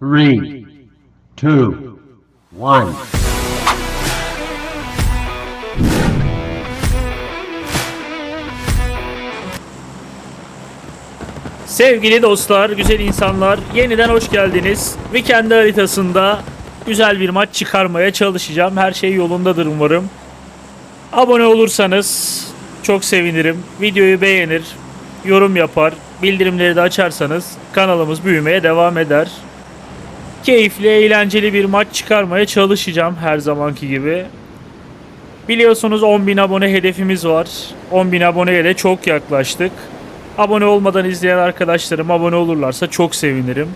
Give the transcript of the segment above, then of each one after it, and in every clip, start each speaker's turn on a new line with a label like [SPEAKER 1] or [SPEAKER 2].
[SPEAKER 1] three, two, one.
[SPEAKER 2] Sevgili dostlar, güzel insanlar, yeniden hoş geldiniz. Weekend haritasında güzel bir maç çıkarmaya çalışacağım. Her şey yolundadır umarım. Abone olursanız çok sevinirim. Videoyu beğenir, yorum yapar, bildirimleri de açarsanız kanalımız büyümeye devam eder. Keyifli, eğlenceli bir maç çıkarmaya çalışacağım her zamanki gibi. Biliyorsunuz 10.000 abone hedefimiz var. 10.000 aboneye de çok yaklaştık. Abone olmadan izleyen arkadaşlarım abone olurlarsa çok sevinirim.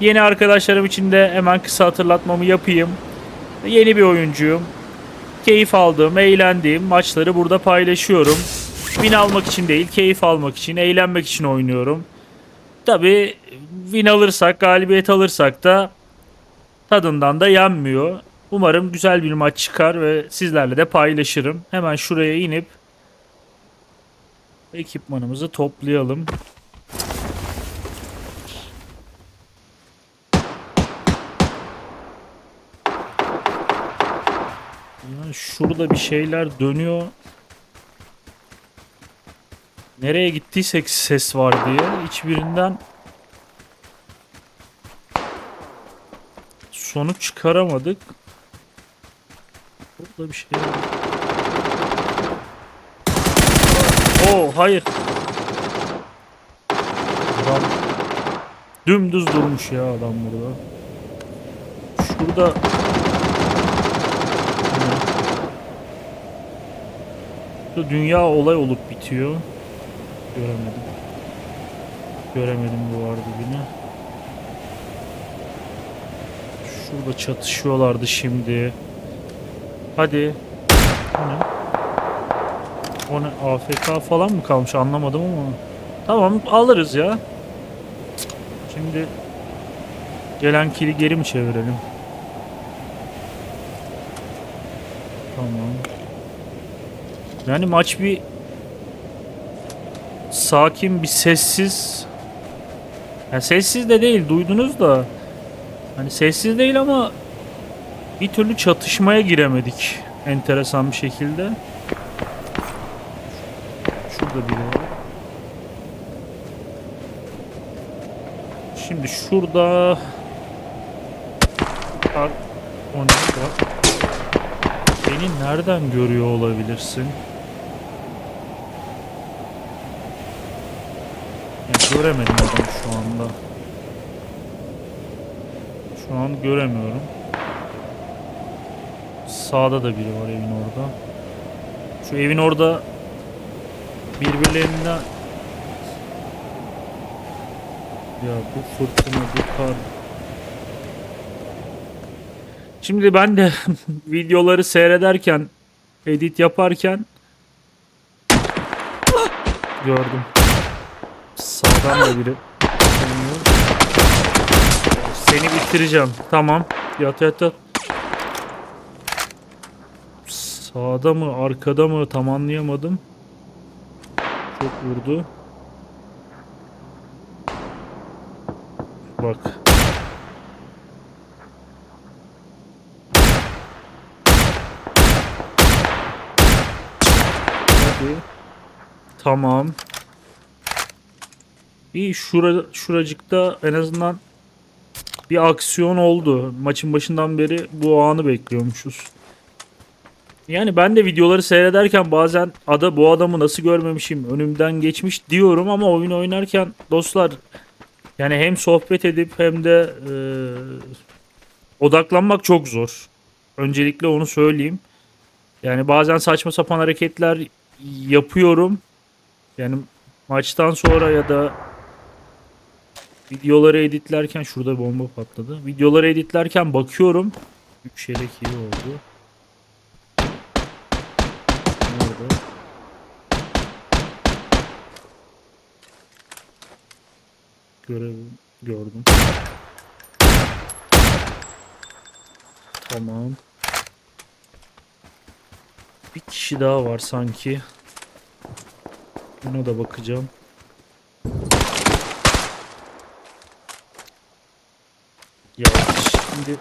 [SPEAKER 2] Yeni arkadaşlarım için de hemen kısa hatırlatmamı yapayım. Yeni bir oyuncuyum. Keyif aldığım, eğlendiğim maçları burada paylaşıyorum. Win almak için değil, keyif almak için, eğlenmek için oynuyorum. Tabi win alırsak, galibiyet alırsak da tadından da yenmiyor. Umarım güzel bir maç çıkar ve sizlerle de paylaşırım. Hemen şuraya inip ekipmanımızı toplayalım. Şurada bir şeyler dönüyor. Nereye gittiysek ses var diye hiçbirinden sonuç çıkaramadık. Burada bir şey var. Oo hayır. Adam dümdüz durmuş ya adam burada. Şurada Şurada dünya olay olup bitiyor. Göremedim. Göremedim bu vardı yine. Şurada çatışıyorlardı şimdi. Hadi. Bu ne? O ne? AFK falan mı kalmış anlamadım ama. Tamam alırız ya. Şimdi gelen kili geri mi çevirelim? Tamam. Yani maç bir sakin bir sessiz. Yani sessiz de değil duydunuz da. Hani sessiz değil ama bir türlü çatışmaya giremedik enteresan bir şekilde. Şurada biri var. Şimdi şurada Ar-? Beni nereden görüyor olabilirsin? Ya göremedim adam şu anda. Şu an göremiyorum. Sağda da biri var evin orada. Şu evin orada birbirlerinden ya bu fırtına bu kar Şimdi ben de videoları seyrederken edit yaparken gördüm. Sağdan da biri. Seni bitireceğim. Tamam. Yat yat yat. Sağda mı arkada mı tam anlayamadım. Çok vurdu. Bak. Hadi. Tamam. İyi şura, şuracıkta en azından bir aksiyon oldu. Maçın başından beri bu anı bekliyormuşuz. Yani ben de videoları seyrederken bazen ada bu adamı nasıl görmemişim önümden geçmiş diyorum ama oyun oynarken dostlar yani hem sohbet edip hem de e, odaklanmak çok zor. Öncelikle onu söyleyeyim. Yani bazen saçma sapan hareketler yapıyorum. Yani maçtan sonra ya da videoları editlerken şurada bomba patladı. Videoları editlerken bakıyorum. 3 yelek iyi oldu. Nerede? Görev gördüm. Tamam. Bir kişi daha var sanki. Buna da bakacağım. Ya şimdi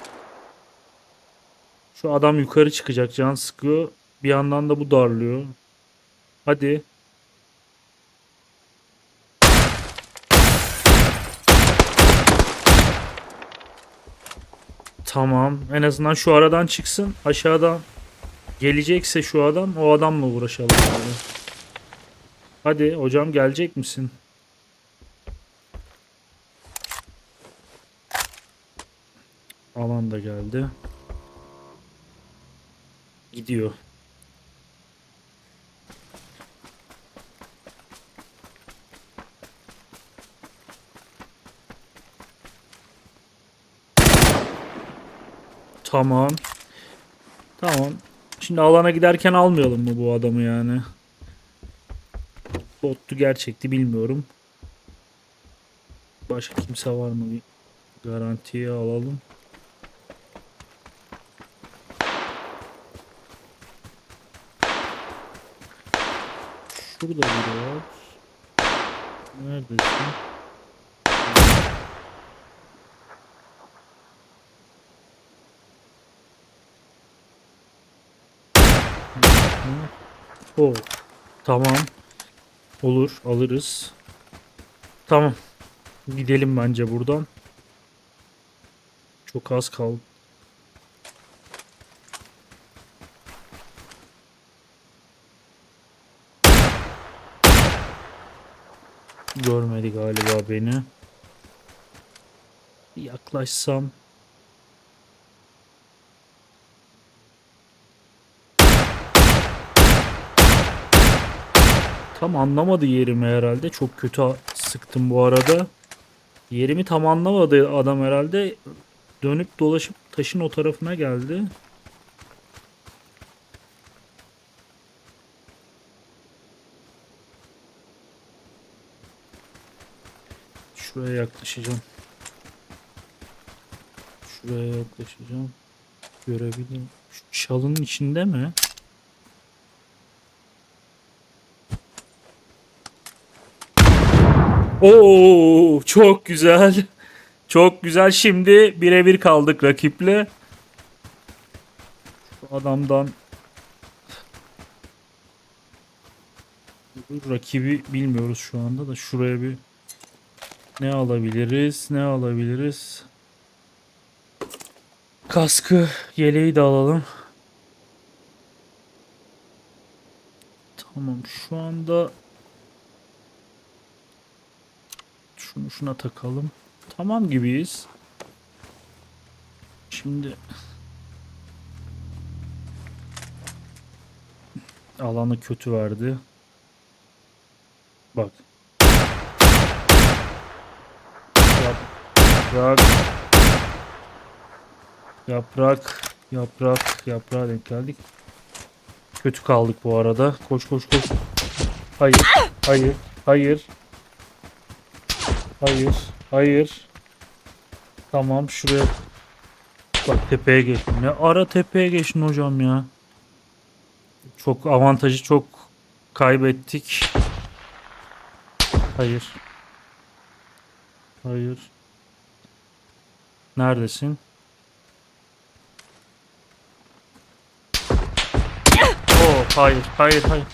[SPEAKER 2] şu adam yukarı çıkacak can sıkıyor. Bir yandan da bu darlıyor. Hadi. Tamam. En azından şu aradan çıksın. Aşağıdan gelecekse şu adam o adamla uğraşalım. Hadi hocam gelecek misin? Geldi. Gidiyor. Tamam. Tamam. Şimdi alana giderken almayalım mı bu adamı yani? Bottu gerçekti bilmiyorum. Başka kimse var mı? Garantiye alalım. Şurada biri var. Neredesin? Hı. O. Tamam. Olur, alırız. Tamam. Gidelim bence buradan. Çok az kaldı. Görmedi galiba beni. Bir Yaklaşsam. Tam anlamadı yerimi herhalde. Çok kötü sıktım bu arada. Yerimi tam anlamadı adam herhalde. Dönüp dolaşıp taşın o tarafına geldi. Şuraya yaklaşacağım. Şuraya yaklaşacağım. Görebilirim. Şu çalının içinde mi? Oo çok güzel. Çok güzel. Şimdi birebir kaldık rakiple. Şu adamdan rakibi bilmiyoruz şu anda da şuraya bir ne alabiliriz? Ne alabiliriz? Kaskı, yeleği de alalım. Tamam şu anda şunu şuna takalım. Tamam gibiyiz. Şimdi alanı kötü verdi. Bak. Yaprak. Yaprak. Yaprak. Yaprağa denk geldik. Kötü kaldık bu arada. Koş koş koş. Hayır. Hayır. Hayır. Hayır. Hayır. Tamam şuraya. Bak tepeye geç. Ne ara tepeye geçtin hocam ya. Çok avantajı çok kaybettik. Hayır. Hayır. Neredesin? Oo, hayır, hayır, hayır.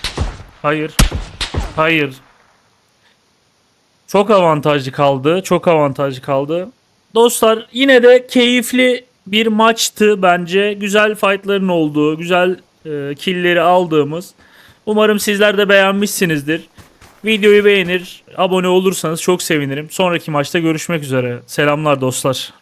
[SPEAKER 2] Hayır. Hayır. Çok avantajlı kaldı. Çok avantajlı kaldı. Dostlar yine de keyifli bir maçtı bence. Güzel fightların olduğu, güzel e, killleri aldığımız. Umarım sizler de beğenmişsinizdir. Videoyu beğenir, abone olursanız çok sevinirim. Sonraki maçta görüşmek üzere. Selamlar dostlar.